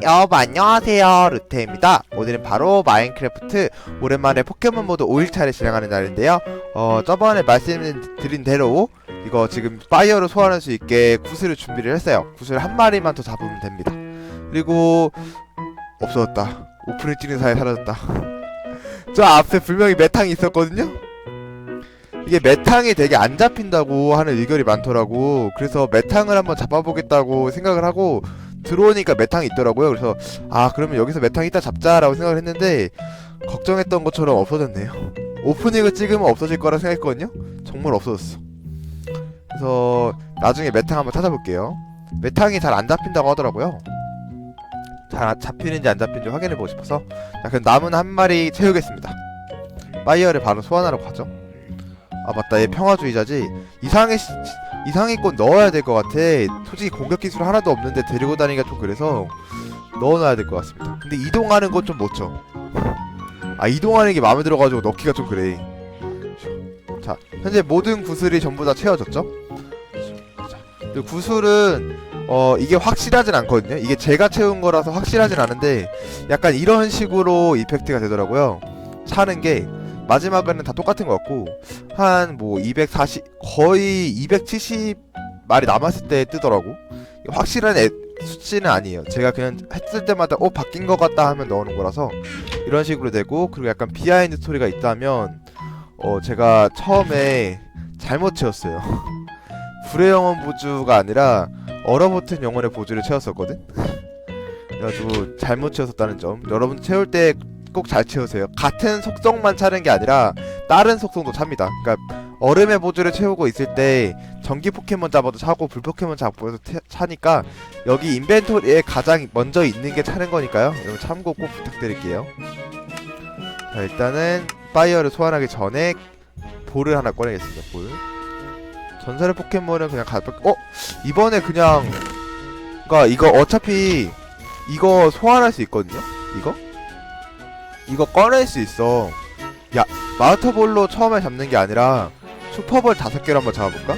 여러분 안녕하세요. 루테입니다. 오늘은 바로 마인크래프트 오랜만에 포켓몬 모드 5일차를 진행하는 날인데요. 어 저번에 말씀드린 대로 이거 지금 파이어를 소환할 수 있게 구슬을 준비를 했어요. 구슬 한 마리만 더 잡으면 됩니다. 그리고 없어졌다. 오픈을 뛰는 사이에 사라졌다. 저 앞에 분명히 메탕이 있었거든요. 이게 메탕이 되게 안 잡힌다고 하는 의견이 많더라고. 그래서 메탕을 한번 잡아보겠다고 생각을 하고 들어오니까 메탕이 있더라고요. 그래서 아 그러면 여기서 메탕 이따 잡자라고 생각을 했는데 걱정했던 것처럼 없어졌네요. 오프닝을 찍으면 없어질 거라 생각했거든요. 정말 없어졌어. 그래서 나중에 메탕 한번 찾아볼게요. 메탕이 잘 안 잡힌다고 하더라고요. 잘 안- 잡히는지 안 잡히는지 확인해보고 싶어서 자 그럼 남은 한 마리 채우겠습니다. 파이어를 바로 소환하러 가죠. 아 맞다 얘 평화주의자지 이상의 시- 이상의권 넣어야 될 것 같아. 솔직히 공격 기술 하나도 없는데 데리고 다니기가 좀 그래서 넣어놔야 될 것 같습니다. 근데 이동하는 건좀못 쳐. 아 이동하는 게 마음에 들어가지고 넣기가 좀 그래. 자 현재 모든 구슬이 전부 다 채워졌죠? 자, 구슬은 어 이게 확실하진 않거든요. 이게 제가 채운 거라서 확실하진 않은데 약간 이런 식으로 이펙트가 되더라고요. 차는 게 마지막에는 다 똑같은 것 같고 한 뭐 240 거의 270 말이 남았을 때 뜨더라고. 확실한 애, 수치는 아니에요. 제가 그냥 했을 때마다 어 바뀐 것 같다 하면 넣는 거라서 이런 식으로 되고 그리고 약간 비하인드 스토리가 있다면 어 제가 처음에 잘못 채웠어요. 불의 영혼 보주가 아니라 얼어붙은 영혼의 보주를 채웠었거든. 그래가지고 잘못 채웠었다는 점. 여러분 채울 때 꼭 잘 채우세요. 같은 속성만 차는 게 아니라 다른 속성도 찹니다. 그러니까 얼음의 보주를 채우고 있을 때 전기 포켓몬 잡아도 차고 불 포켓몬 잡아도 태- 차니까 여기 인벤토리에 가장 먼저 있는 게 차는 거니까요. 여러분 참고 꼭 부탁드릴게요. 자 일단은 파이어를 소환하기 전에 볼을 하나 꺼내겠습니다. 볼. 전설의 포켓몬은 그냥 가볍게 어 이번에 그냥 그니까 이거 어차피 이거 소환할 수 있거든요. 이거 이거 꺼낼 수 있어. 야 마우터볼로 처음에 잡는 게 아니라 슈퍼볼 다섯 개로 한번 잡아볼까?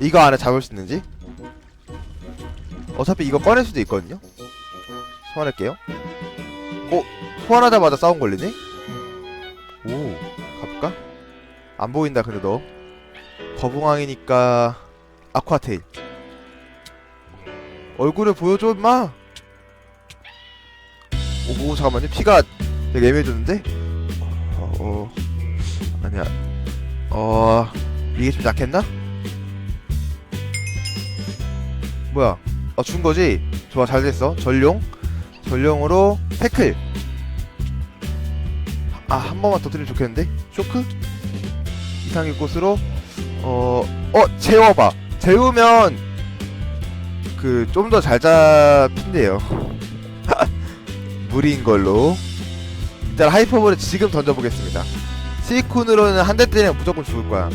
이거 안에 잡을 수 있는지? 어차피 이거 꺼낼 수도 있거든요? 소환할게요. 어? 소환하자마자 싸움 걸리네? 오, 가볼까? 안 보인다, 근데 너. 거북왕이니까, 아쿠아테일. 얼굴을 보여줘, 임마! 오, 오, 잠깐만요. 피가 되게 애매해졌는데? 어, 어. 아니야. 어 이게 좀 약했나? 뭐야? 어준 거지? 좋아 잘 됐어. 전룡, 전룡으로 태클. 아 한 번만 더 드리면 좋겠는데? 쇼크? 이상의 꽃으로 어 어 재워봐. 재우면 그 좀 더 잘 잡힌대요. 무리인 걸로. 일단 하이퍼볼을 지금 던져보겠습니다. 스이쿤으로는 한 대 때리면 무조건 죽을 거야.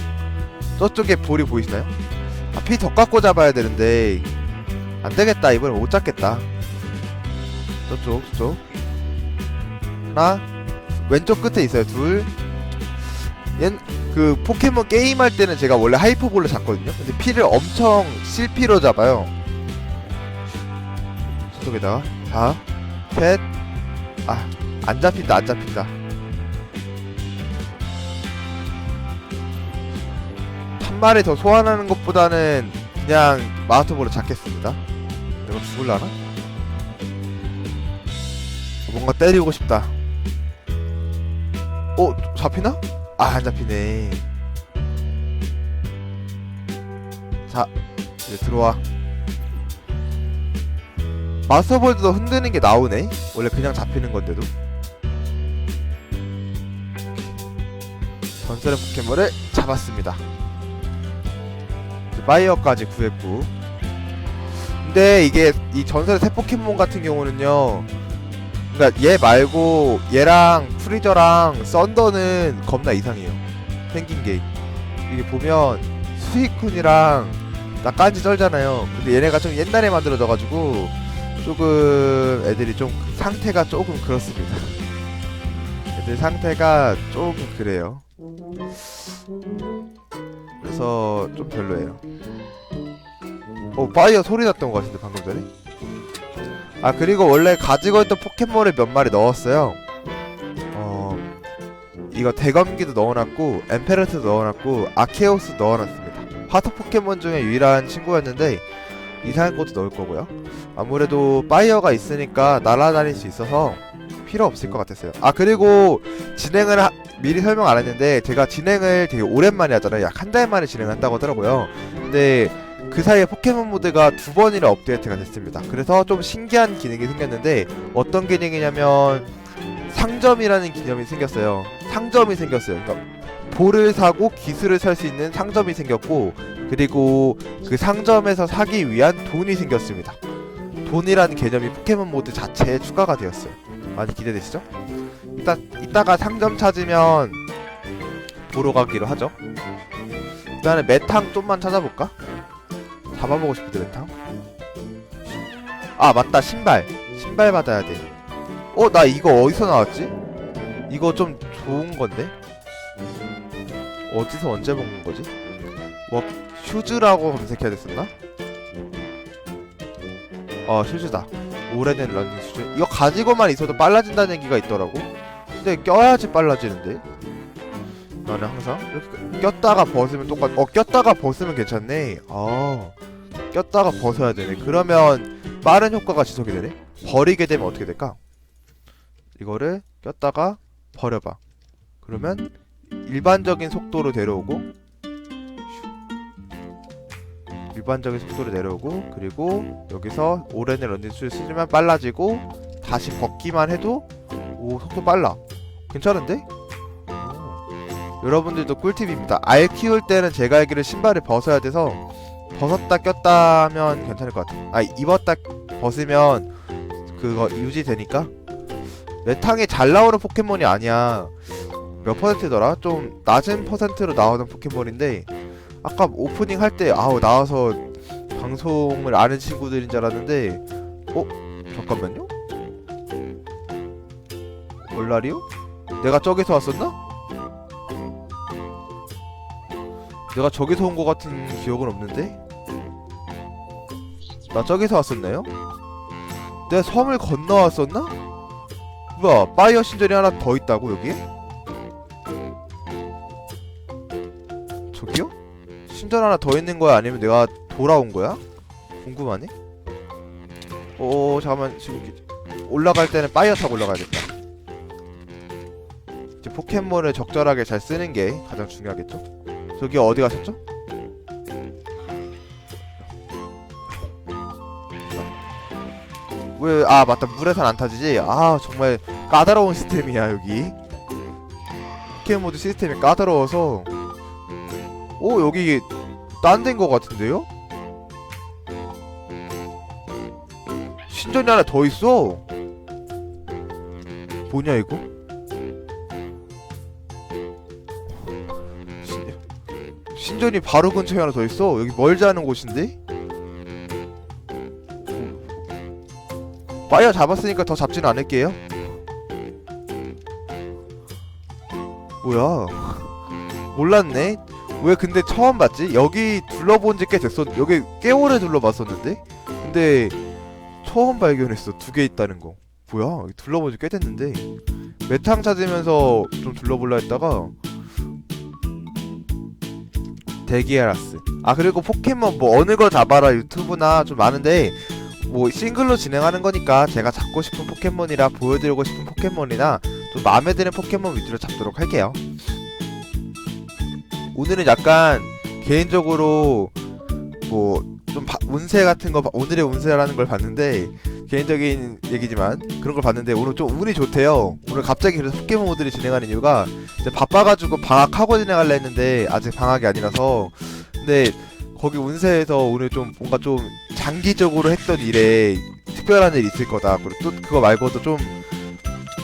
저쪽에 볼이 보이시나요? 아, 피 더 깎고 잡아야 되는데 안 되겠다. 이번엔 못 잡겠다. 저쪽, 저쪽. 하나, 왼쪽 끝에 있어요. 둘. 얜 그 포켓몬 게임 할 때는 제가 원래 하이퍼볼로 잡거든요. 근데 피를 엄청 실피로 잡아요. 저쪽에다가 자, 셋, 아, 안 잡힌다, 안 잡힌다. 한 마리 더 소환하는 것보다는 그냥 마우터볼로 잡겠습니다. 내가 죽을라나? 뭔가 때리고 싶다. 어? 잡히나? 아, 안 잡히네. 자, 이제 들어와. 마스터볼도 흔드는 게 나오네? 원래 그냥 잡히는 건데도. 전설의 포켓몬을 잡았습니다. 파이어까지 구했고 근데 이게 이 전설의 새 포켓몬 같은 경우는요 그러니까 얘 말고 얘랑 프리저랑 썬더는 겁나 이상해요 생긴 게 이게 보면 스위쿤이랑 나깐지 쩔잖아요 근데 얘네가 좀 옛날에 만들어져가지고 조금 애들이 좀 상태가 조금 그렇습니다 애들 상태가 좀 그래요 그래서 좀 별로예요. 어 파이어 소리 났던 것 같은데 방금 전에? 아 그리고 원래 가지고 있던 포켓몬을 몇 마리 넣었어요 어 이거 대검기도 넣어놨고 엠페르트도 넣어놨고 아케오스 넣어놨습니다 하트 포켓몬 중에 유일한 친구였는데 이상한 것도 넣을 거고요 아무래도 파이어가 있으니까 날아다닐 수 있어서 필요 없을 것 같았어요 아 그리고 진행을 하- 미리 설명 안 했는데 제가 진행을 되게 오랜만에 하잖아요 약 한 달 만에 진행한다고 하더라고요 근데 그 사이에 포켓몬 모드가 두 번이나 업데이트가 됐습니다. 그래서 좀 신기한 기능이 생겼는데 어떤 기능이냐면 상점이라는 개념이 생겼어요. 상점이 생겼어요. 그러니까 볼을 사고 기술을 살 수 있는 상점이 생겼고 그리고 그 상점에서 사기 위한 돈이 생겼습니다. 돈이라는 개념이 포켓몬 모드 자체에 추가가 되었어요. 많이 기대되시죠? 이따 이따가 상점 찾으면 보러 가기로 하죠. 일단은 메탕 좀만 찾아볼까? 잡아보고 싶은데 메탕 아 맞다 신발 신발 받아야 돼 어 나 이거 어디서 나왔지? 이거 좀 좋은 건데 어디서 언제 먹는 거지? 뭐 슈즈라고 검색해야 됐었나? 어 슈즈다. 오래된 러닝 슈즈. 이거 가지고만 있어도 빨라진다는 얘기가 있더라고. 근데 껴야지 빨라지는데. 나는 항상 이렇게 꼈다가 벗으면 똑같 어 꼈다가 벗으면 괜찮네. 아 꼈다가 벗어야 되네. 그러면 빠른 효과가 지속이 되네? 버리게 되면 어떻게 될까? 이거를 꼈다가 버려봐. 그러면 일반적인 속도로 내려오고 일반적인 속도로 내려오고 그리고 여기서 오랜의 런닝 수를 쓰면 빨라지고 다시 벗기만 해도 오 속도 빨라 괜찮은데? 오. 여러분들도 꿀팁입니다 알 키울 때는 제가 알기로 신발을 벗어야 돼서 벗었다 꼈다 하면 괜찮을 것 같아 아 입었다 벗으면 그거 유지되니까 메탕에 잘 나오는 포켓몬이 아니야 몇 퍼센트더라? 좀 낮은 퍼센트로 나오는 포켓몬인데 아까 오프닝 할 때 아우 나와서 방송을 아는 친구들인 줄 알았는데 어? 잠깐만요? 얼라리오? 내가 저기서 왔었나? 내가 저기서 온 것 같은 기억은 없는데? 나 저기서 왔었나요? 내가 섬을 건너왔었나? 뭐야 파이어 신전이 하나 더 있다고 여기에? 신전 하나 더 있는 거야 아니면 내가 돌아온 거야? 궁금하네? 어 잠깐만 지금 올라갈 때는 파이어 타고 올라가야겠다 이제 포켓몬을 적절하게 잘 쓰는 게 가장 중요하겠죠? 저기 어디 가셨죠? 왜, 아, 맞다. 물에선 안 타지지? 아, 정말 까다로운 시스템이야, 여기. 포켓몬드 시스템이 까다로워서. 오, 여기 딴 데인 것 같은데요? 신전이 하나 더 있어. 뭐냐, 이거? 신, 신전이 바로 근처에 하나 더 있어. 여기 멀지 않은 곳인데? 파이어 잡았으니까 더 잡지는 않을게요. 뭐야? 몰랐네. 왜 근데 처음 봤지? 여기 둘러본 지 꽤 됐어. 여기 꽤 오래 둘러봤었는데. 근데 처음 발견했어. 두 개 있다는 거. 뭐야? 둘러본 지 꽤 됐는데. 메탕 찾으면서 좀 둘러볼라 했다가 데기아라스. 아 그리고 포켓몬 뭐 어느 거 잡아라 유튜브나 좀 많은데 뭐 싱글로 진행하는 거니까 제가 잡고 싶은 포켓몬이라 보여드리고 싶은 포켓몬이나 좀 마음에 드는 포켓몬 위주로 잡도록 할게요. 오늘은 약간 개인적으로 뭐 좀 운세 같은 거 봐- 오늘의 운세라는 걸 봤는데 개인적인 얘기지만 그런 걸 봤는데 오늘 좀 운이 좋대요. 오늘 갑자기 그래서 포켓몬 모드를 진행하는 이유가 바빠가지고 방학하고 진행할라 했는데 아직 방학이 아니라서 근데 거기 운세에서 오늘 좀 뭔가 좀 장기적으로 했던 일에 특별한 일이 있을 거다. 그리고 또 그거 말고도 좀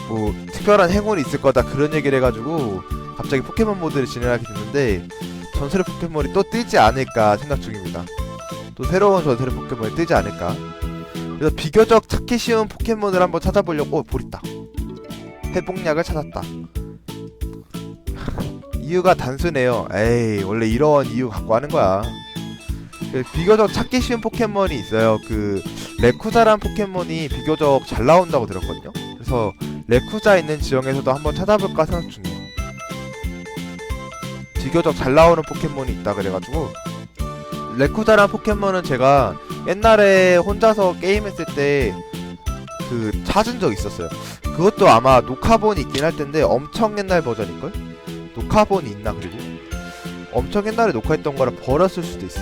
뭐 특별한 행운이 있을 거다 그런 얘기를 해가지고 갑자기 포켓몬 모드를 진행하게 됐는데 전설의 포켓몬이 또 뜨지 않을까 생각 중입니다. 또 새로운 전설의 포켓몬이 뜨지 않을까. 그래서 비교적 찾기 쉬운 포켓몬을 한번 찾아보려고 어, 보리다. 회복약을 찾았다. 이유가 단순해요. 에이 원래 이런 이유 갖고 하는 거야. 그 비교적 찾기 쉬운 포켓몬이 있어요. 그 레쿠자란 포켓몬이 비교적 잘 나온다고 들었거든요. 그래서 레쿠자 있는 지형에서도 한번 찾아볼까 생각 중이에요. 비교적 잘 나오는 포켓몬이 있다 그래가지고 레쿠자란 포켓몬은 제가 옛날에 혼자서 게임했을 때 그 찾은 적 있었어요. 그것도 아마 녹화본이 있긴 할 텐데 엄청 옛날 버전일걸? 녹화본이 있나 그리고 엄청 옛날에 녹화했던 거라 버렸을 수도 있어.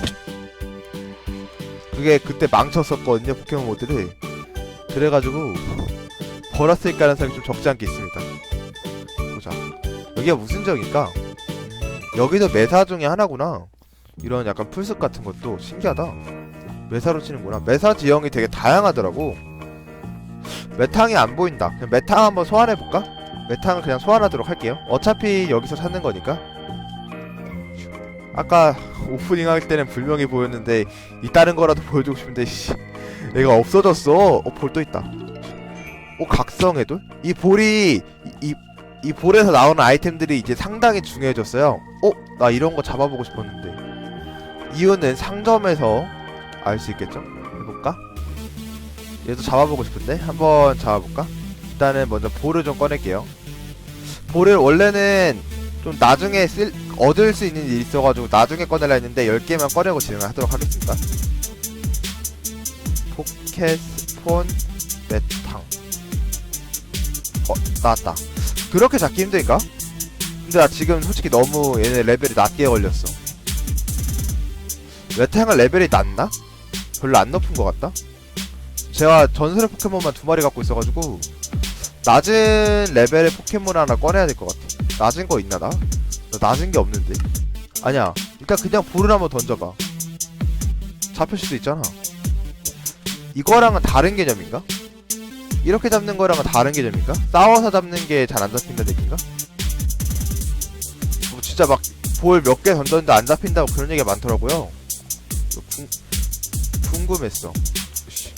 그게 그때 망쳤었거든요 포켓몬 모드를. 그래가지고 버렸을 가능성이 좀 적지 않게 있습니다. 보자. 여기가 무슨 지역일까? 음, 여기도 메사 중에 하나구나. 이런 약간 풀숲 같은 것도 신기하다. 메사로 치는구나. 메사 지형이 되게 다양하더라고. 메탕이 안 보인다. 그냥 메탕 한번 소환해 볼까? 메탕을 그냥 소환하도록 할게요. 어차피 여기서 찾는 거니까. 아까 오프닝 할 때는 분명히 보였는데 이 다른 거라도 보여주고 싶은데 씨 얘가 없어졌어. 어 볼 또 있다. 어 각성의 돌? 이 볼이 이, 볼에서 나오는 아이템들이 이제 상당히 중요해졌어요. 어? 나 이런 거 잡아보고 싶었는데 이유는 상점에서 알 수 있겠죠? 해볼까? 얘도 잡아보고 싶은데 한번 잡아볼까? 일단은 먼저 볼을 좀 꺼낼게요. 볼을 원래는 좀 나중에 쓸 얻을 수 있는 일이 있어가지고 나중에 꺼내려 했는데 10개만 꺼내고 진행을 하도록 하겠습니다. 포켓 스폰 메탕 어 나왔다. 그렇게 잡기 힘들까? 근데 나 지금 솔직히 너무 얘네 레벨이 낮게 걸렸어. 메탕은 레벨이 낮나? 별로 안 높은 것 같다. 제가 전설의 포켓몬만 두 마리 갖고 있어가지고 낮은 레벨의 포켓몬 하나 꺼내야 될 것 같아. 낮은 거 있나 나? 나 낮은 게 없는데. 아니야. 일단 그냥 볼을 한번 던져봐. 잡힐 수도 있잖아. 이거랑은 다른 개념인가? 이렇게 잡는 거랑은 다른 개념인가? 싸워서 잡는 게 잘 안 잡힌다는 얘기인가? 뭐 진짜 막 볼 몇 개 던졌는데 안 잡힌다고 그런 얘기가 많더라고요. 궁, 궁금했어. 씨.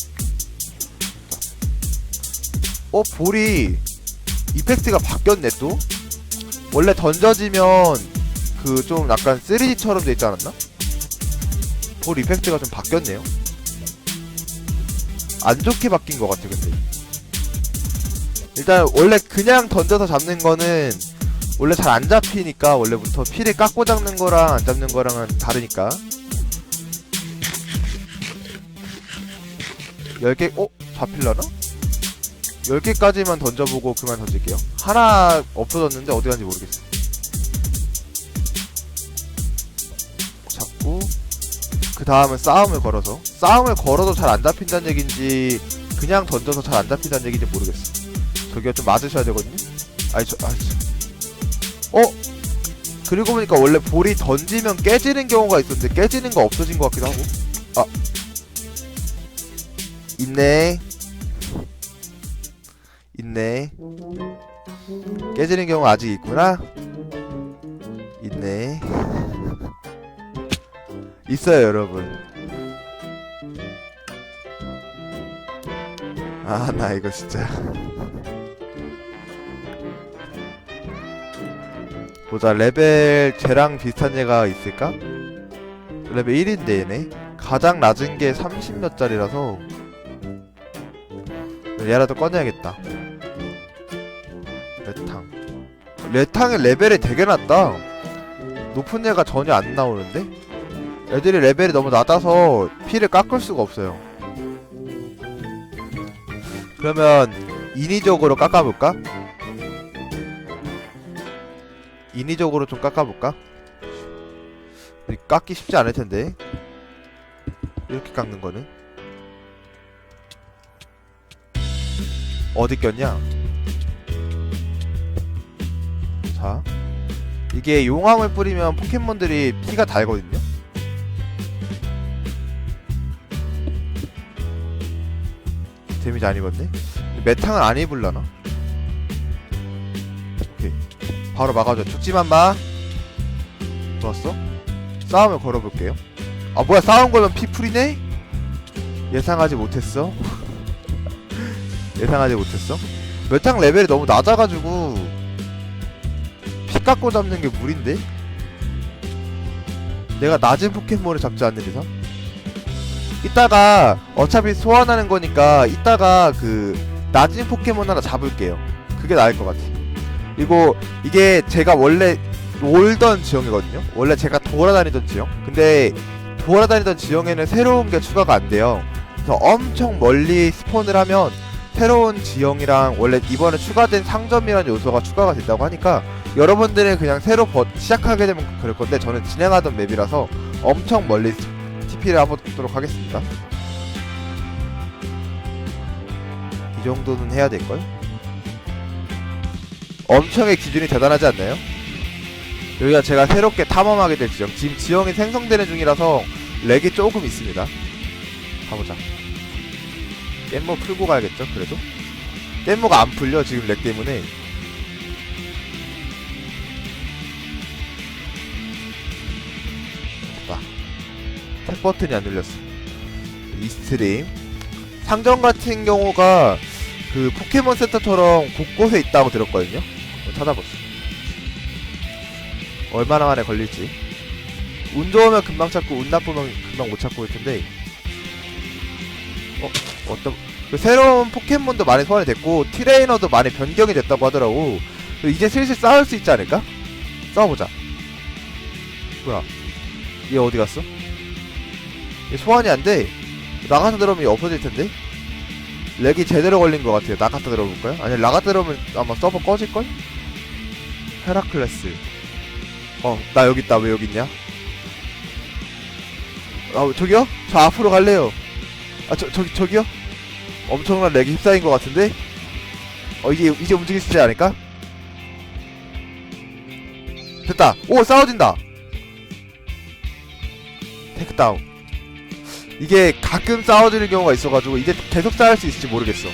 어 볼이 이펙트가 바뀌었네 또? 원래 던져지면 그 좀 약간 3D처럼 돼 있지 않았나? 볼 이펙트가 좀 바뀌었네요. 안 좋게 바뀐 것 같아 근데. 일단 원래 그냥 던져서 잡는 거는 원래 잘 안 잡히니까 원래부터 피를 깎고 잡는 거랑 안 잡는 거랑은 다르니까. 10개, 어? 잡힐라나? 10개까지만 던져보고 그만 던질게요. 하나 없어졌는데 어디 간지 모르겠어. 잡고, 그 다음은 싸움을 걸어서. 싸움을 걸어도 잘 안 잡힌다는 얘기인지, 그냥 던져서 잘 안 잡힌다는 얘기인지 모르겠어. 저기가 좀 맞으셔야 되거든요? 아니, 저, 아니, 저. 어? 그리고 보니까 원래 볼이 던지면 깨지는 경우가 있었는데, 깨지는 거 없어진 것 같기도 하고. 아. 있네. 있네. 깨지는 경우 아직 있구나. 있네. 있어요, 여러분. 아, 나 이거 진짜. 보자, 레벨 쟤랑 비슷한 얘가 있을까? 레벨 1인데 얘네. 가장 낮은 게 30몇 짜리라서 얘라도 꺼내야겠다. 레탕. 레탕의 레벨이 되게 낮다. 높은 애가 전혀 안 나오는데? 애들이 레벨이 너무 낮아서 피를 깎을 수가 없어요. 그러면 인위적으로 깎아볼까? 인위적으로 좀 깎아볼까? 깎기 쉽지 않을 텐데. 이렇게 깎는 거는. 어디 꼈냐? 자, 이게 용암을 뿌리면 포켓몬들이 피가 달거든요. 데미지 안 입었네. 메탕은 안 입을라나? 오케이, 바로 막아줘. 죽지만 마. 좋았어. 싸움을 걸어볼게요. 아 뭐야 싸움 걸면 피 풀이네? 예상하지 못했어. 예상하지 못했어. 메탕 레벨이 너무 낮아가지고 피 깎고 잡는 게 무리인데? 내가 낮은 포켓몬을 잡지 않는 이상? 이따가 어차피 소환하는 거니까 이따가 그 낮은 포켓몬 하나 잡을게요. 그게 나을 것 같아. 그리고 이게 제가 원래 놀던 지형이거든요. 원래 제가 돌아다니던 지형. 근데 돌아다니던 지형에는 새로운 게 추가가 안 돼요. 그래서 엄청 멀리 스폰을 하면 새로운 지형이랑 원래 이번에 추가된 상점이라는 요소가 추가가 된다고 하니까 여러분들은 그냥 새로 버- 시작하게 되면 그럴 건데 저는 진행하던 맵이라서 엄청 멀리 TP를 해보도록 하겠습니다. 이 정도는 해야 될걸? 엄청의 기준이 대단하지 않나요? 여기가 제가 새롭게 탐험하게 될 지형 지금 지형이 생성되는 중이라서 렉이 조금 있습니다. 가보자. 깻모 풀고 가야겠죠 그래도? 깻모가 안 풀려 지금 렉 때문에. 됐다 탭 버튼이 안 눌렸어. 이스트림. 상점 같은 경우가 그 포켓몬 센터처럼 곳곳에 있다고 들었거든요 찾아보자 얼마나 만에 걸릴지. 운 좋으면 금방 찾고 운 나쁘면 금방 못 찾고 올 텐데. 어 어떤 그 새로운 포켓몬도 많이 소환이 됐고 트레이너도 많이 변경이 됐다고 하더라고. 그 이제 슬슬 싸울 수 있지 않을까? 싸워보자. 뭐야? 얘 어디 갔어? 얘 소환이 안돼. 나가서 들어오면 얘 없어질 텐데? 렉이 제대로 걸린 것 같아요. 나갔다 들어볼까요? 아니 나갔다 들어오면 아마 서버 꺼질걸? 헤라클레스 어, 나 여기 있다. 왜 여기 있냐? 아, 저기요? 저 앞으로 갈래요. 아, 저, 저기, 저기요? 엄청난 렉이 휩싸인 것 같은데? 어, 이제, 이제 움직일 수 있지 않을까? 됐다. 오, 싸워진다. 테크다운. 이게 가끔 싸워지는 경우가 있어가지고, 이제 계속 싸울 수 있을지 모르겠어.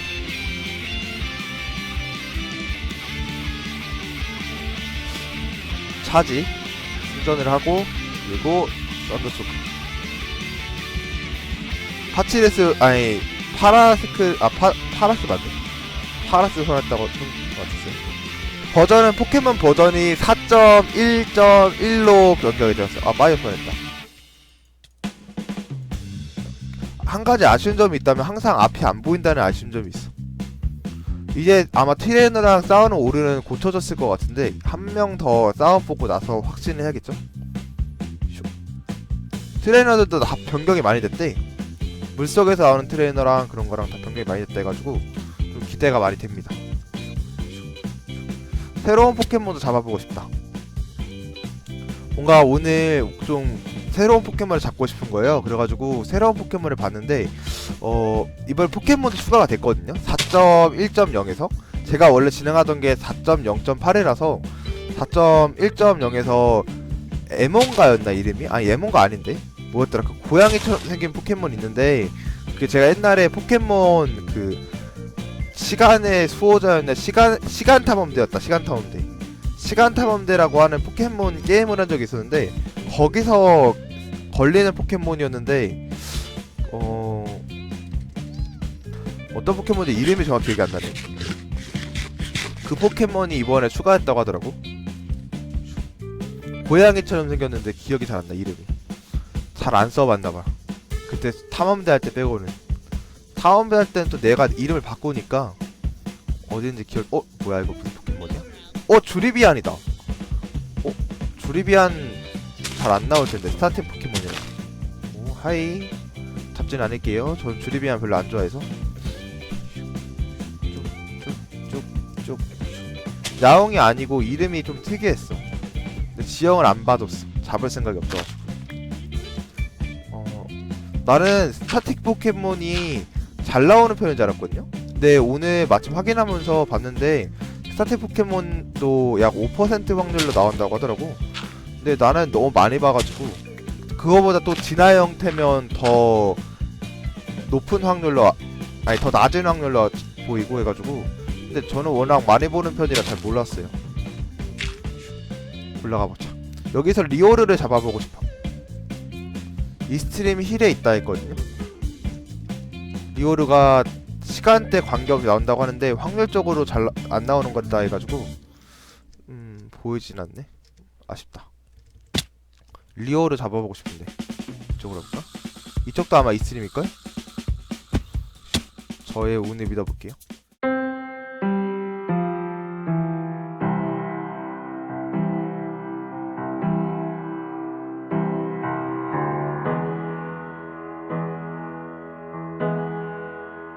차지. 충전을 하고 그리고 썬더소크. 파치레스 아니 파라스크 아 파, 파라스 맞네. 파라스 소환했다고 좀 같았어요. 버전은 포켓몬 버전이 4.1.1로 변경이 되었어요. 아 마이어 소환했다. 한 가지 아쉬운 점이 있다면 항상 앞이 안 보인다는 아쉬운 점이 있어 이제 아마 트레이너랑 싸우는 오르는 고쳐졌을 것 같은데 한 명 더 싸워보고 나서 확신을 해야겠죠? 슉. 트레이너들도 다 변경이 많이 됐대. 물속에서 나오는 트레이너랑 그런 거랑 다 변경이 많이 됐다 해가지고 좀 기대가 많이 됩니다. 새로운 포켓몬도 잡아보고 싶다. 뭔가 오늘 좀 새로운 포켓몬을 잡고 싶은 거예요. 그래가지고 새로운 포켓몬을 봤는데 어 이번 포켓몬도 추가가 됐거든요 4.1.0에서 제가 원래 진행하던 게 4.0.8이라서 4.1.0에서 에몬가였나 이름이? 아니 에몬가 아닌데? 뭐였더라? 그 고양이처럼 생긴 포켓몬 있는데 그 제가 옛날에 포켓몬 그 시간의 수호자였나? 시간 시간 탐험대였다 시간 탐험대. 시간 탐험대라고 하는 포켓몬 게임을 한 적이 있었는데 거기서 걸리는 포켓몬이었는데 어떤 포켓몬인지 이름이 정확히 기억이 안 나네. 그 포켓몬이 이번에 추가했다고 하더라고. 고양이처럼 생겼는데 기억이 잘 안 나 이름이. 잘 안 써봤나봐. 그때 탐험대 할 때 빼고는. 탐험대 할 때는 또 내가 이름을 바꾸니까 어딘지 기억. 어 뭐야 이거 무슨 포켓몬이야? 어 주리비안이다. 어 주리비안 잘 안 나올 텐데 스타팅 포켓몬이라. 오 하이. 잡진 않을게요. 전 주리비안 별로 안 좋아해서. 쭉쭉쭉쭉 야옹이 아니고 이름이 좀 특이했어. 근데 지형을 안 봐줬어. 잡을 생각이 없어가지고. 어, 나는 스타틱 포켓몬이 잘 나오는 편인 줄 알았거든요. 근데 오늘 마침 확인하면서 봤는데 스타틱 포켓몬도 약 5% 확률로 나온다고 하더라고. 근데 나는 너무 많이 봐가지고 그거보다 또 진화 형태면 더 높은 확률로 아니 더 낮은 확률로 보이고 해가지고 근데 저는 워낙 많이 보는 편이라 잘 몰랐어요. 올라가 보자. 여기서 리오르를 잡아보고 싶어. 이 스트림이 힐에 있다 했거든요. 리오르가 시간대 관계없이 나온다고 하는데 확률적으로 잘 안 나오는 것 같다 해가지고 음 보이진 않네. 아쉽다. 리오르 잡아보고 싶은데. 이쪽으로 볼까? 이쪽도 아마 이스트림일걸? 저의 운을 믿어볼게요